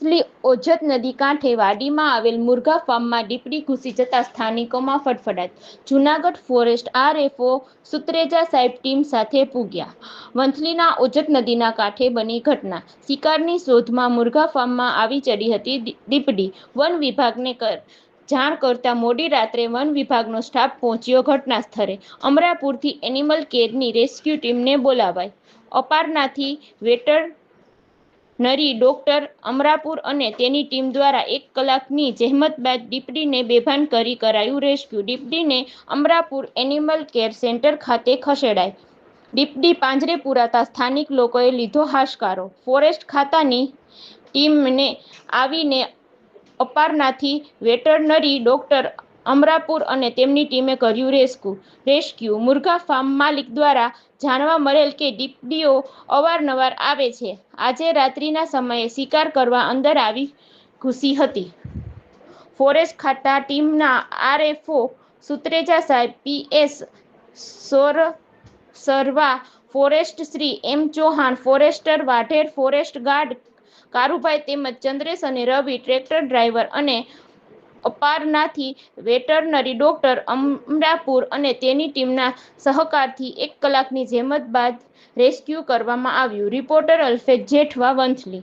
વંથલી ઓજત નદી કાંઠે વાડીમાં આવેલ મુરઘા ફાર્મમાં દીપડી ઘૂસી જતા સ્થાનિકોમાં ફટફડાટ જૂનાગઢ ફોરેસ્ટ આરએફઓ સુત્રેજા સાહેબ ટીમ સાથે પૂગ્યા. વંથલીના ઓજત નદીના કાંઠે બની ઘટના. શિકારની શોધમાં મુરઘા ફાર્મમાં આવી ચડી હતી દીપડી. વન વિભાગને જાણ કરતા મોડી રાત્રે વન વિભાગનો સ્ટાફ પહોંચ્યો ઘટના સ્થળે. અમરાપુરથી એનિમલ કેરની રેસ્ક્યુ ટીમને બોલાવાઈ. અપારનાથી વેટરનરી ડોક્ટર અમરાપુર અને તેની ટીમ દ્વારા એક કલાકની જહેમત બાદ દીપડીને બેભાન કરી કરાયું રેસ્ક્યુ. દીપડીને અમરાપુર એનિમલ કેર સેન્ટર ખાતે ખસેડાઈ. દીપડી પાંજરે પુરાતા સ્થાનિક લોકોએ લીધો હાશકારો. ફોરેસ્ટ ખાતાની ટીમને આવીને અપારનાથી વેટરનરી ડોક્ટર અમરાપુર અને તેમની ટીમે કર્યું રેસ્ક્યુ. મુરઘા ફાર્મ માલિક દ્વારા જાણવા મળેલ કે દીપડીઓ અવારનવાર આવે છે. આજે રાત્રિના સમયે શિકાર કરવા અંદર આવી ઘૂસી હતી. ફોરેસ્ટ ખાતા ટીમના આરએફઓ સુત્રેજા સાહેબ, PS Sorasarva, ફોરેસ્ટશ્રી M Chauhan, forester Vadher, forest guard Karubhai તેમજ ચંદ્રેશ અને રવિ, ટ્રેક્ટર ડ્રાઈવર અને અપારનાથી વેટરનરી ડોક્ટર અમરાપુર અને તેની ટીમના સહકારથી એક કલાકની જેમત બાદ રેસ્ક્યુ કરવામાં આવ્યું. રિપોર્ટર અલ્ફેજ જેઠવા, વંથલી.